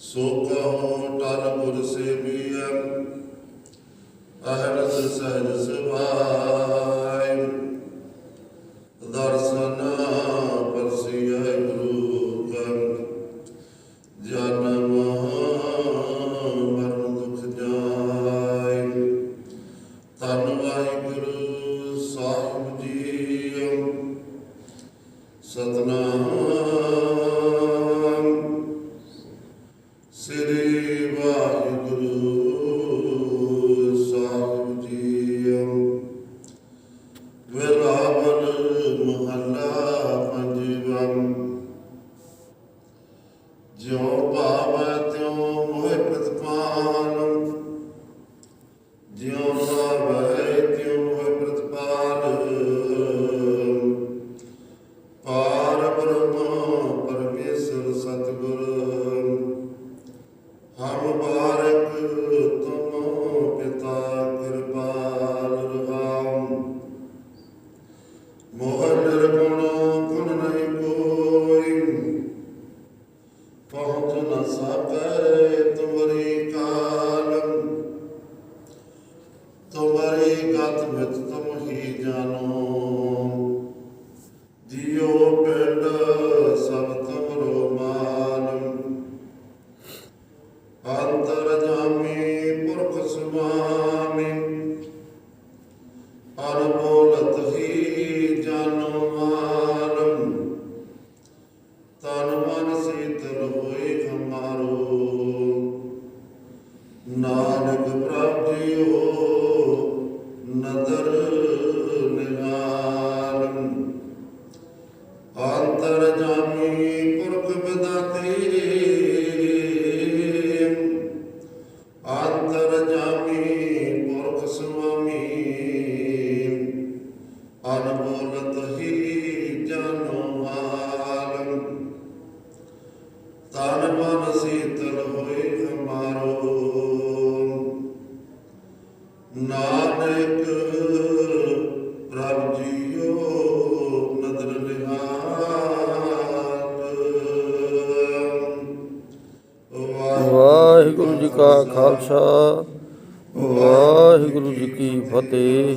ਸੋ ਕਹੋ ਟਲ ਗੁਰ ਸੇਵੀਐ, ਅਹਰਤ ਸਹਿਜ ਸੁਭਾਇ ਦਰਸ਼ਨ ਪਰਸਿਐ ਗੁਰੂ ਕਾ ਜਨਮ ਮਰਨ ਦੁਖ ਜਾਇ। ਧੰਨ ਵਾਹਿਗੁਰੂ ਸਾਹਿਬ ਜੀ ਸਤਨਾਮ ਮਹੱਲਾ ਪੰਜਵਾਂ। ਜਿਉ ਭਾਵੈ ਤਿਉ ਮੋਹਿ ਪ੍ਰਤਪਾਲ। ਜਿਉ ਭਾਵੈ ਤਿਉ ਮੋਹਿ ਪ੍ਰਤਪਾਲ। ਪਾਰ ਬ੍ਰਹਮ ਪਰਮੇਸ਼ਰ ਸਤਿਗੁਰ। ਹਮ ਬਾਰਕ ਤੁਮ ਪਿਤਾ ਕਿਰਪਾਲ ਰਹਾਮ ਮੋਹ ਪਹੁੰਚ ਨਾ ਸਕੈ ਤੁਮਰੀ ਕਾਲਮ ਤੁਮਰੀ ਗਤ ਮਿਤ ਤੁਮ ਹੀ ਜਾਨੋ ਜਿਉ ਪਿੰਡ ਸਭ ਤੁਮਰੋ ਮਾਲਮ ਅੰਤਰ ਜਾਮੀ ਪੁਰਖ ਸੁਆਮੀ ਅਨਮੋਲਤ ਹੀ ਤਨ ਮਨ ਸੀਤਲ ਹੋਏ ਹਮਾਰੋ ਨਾਨਕ ਪ੍ਰਭ ਜੀਓ ਨਦਰ ਨਿਹਾਲਮ ਅੰਤਰ ਜਾਮੀ ਪੁਰਖ ਬਿਦਾਤੇ ਅੰਤਰ ਜਾਮੀ ਪੁਰਖ ਸੁਆਮੀ। ਅਨਮੋਲਤ ਤਨ ਮਨ ਸੀਤਲ ਹੋਏ ਹਮਾਰੋ। ਨਾਨਕ ਪ੍ਰਭ ਜੀਓ ਨਦਰ ਨਿਹਾਲ ਵਾਹਿਗੁਰੂ ਜੀ ਕਾ ਖਾਲਸਾ, ਵਾਹਿਗੁਰੂ ਜੀ ਕੀ ਫਤਿਹ।